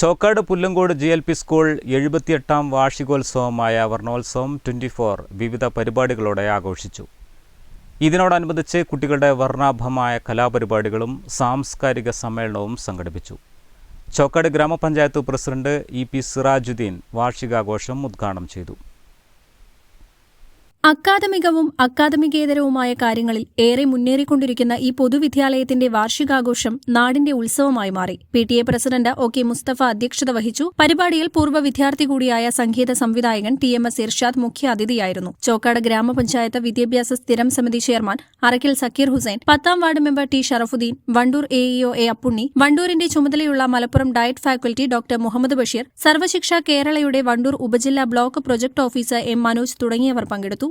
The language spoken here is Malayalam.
Chokkad Pullangode G L P school എഴുപത്തിയെട്ടാം വാർഷികോത്സവമായ വർണോത്സവം ട്വന്റി ഫോർ വിവിധ പരിപാടികളോടെ ആഘോഷിച്ചു. ഇതിനോടനുബന്ധിച്ച് കുട്ടികളുടെ വർണാഭമായ കലാപരിപാടികളും സാംസ്കാരിക സമ്മേളനവും സംഘടിപ്പിച്ചു. Chokkad Grama Panchayat president E P Sirajuddin വാർഷികാഘോഷം ഉദ്ഘാടനം ചെയ്തു. അക്കാദമികവും അക്കാദമികേതരവുമായ കാര്യങ്ങളിൽ ഏറെ മുന്നേറിക്കൊണ്ടിരിക്കുന്ന ഈ പൊതുവിദ്യാലയത്തിന്റെ വാർഷികാഘോഷം നാടിന്റെ ഉത്സവമായി മാറി. P T A president O K Mustafa അധ്യക്ഷത വഹിച്ചു. പരിപാടിയിൽ പൂർവ വിദ്യാർത്ഥി കൂടിയായ സംഗീത സംവിധായകൻ ടി എം എസ് ഇർഷാദ് മുഖ്യ അതിഥിയായിരുന്നു. ചോക്കാട് ഗ്രാമപഞ്ചായത്ത് വിദ്യാഭ്യാസ സ്ഥിരം സമിതി ചെയർമാൻ അറക്കിൽ സക്കീർ ഹുസൈൻ പത്താം ward member T Sharafuddin Wandoor A E O A Appunni വണ്ടൂരിന്റെ ചുമതലയുള്ള Malappuram diet faculty doctor Muhammad Basheer Sarva Shiksha കേരളയുടെ വണ്ടൂർ ഉപജില്ലാ block project officer M Manoj തുടങ്ങിയവർ പങ്കെടുത്തു.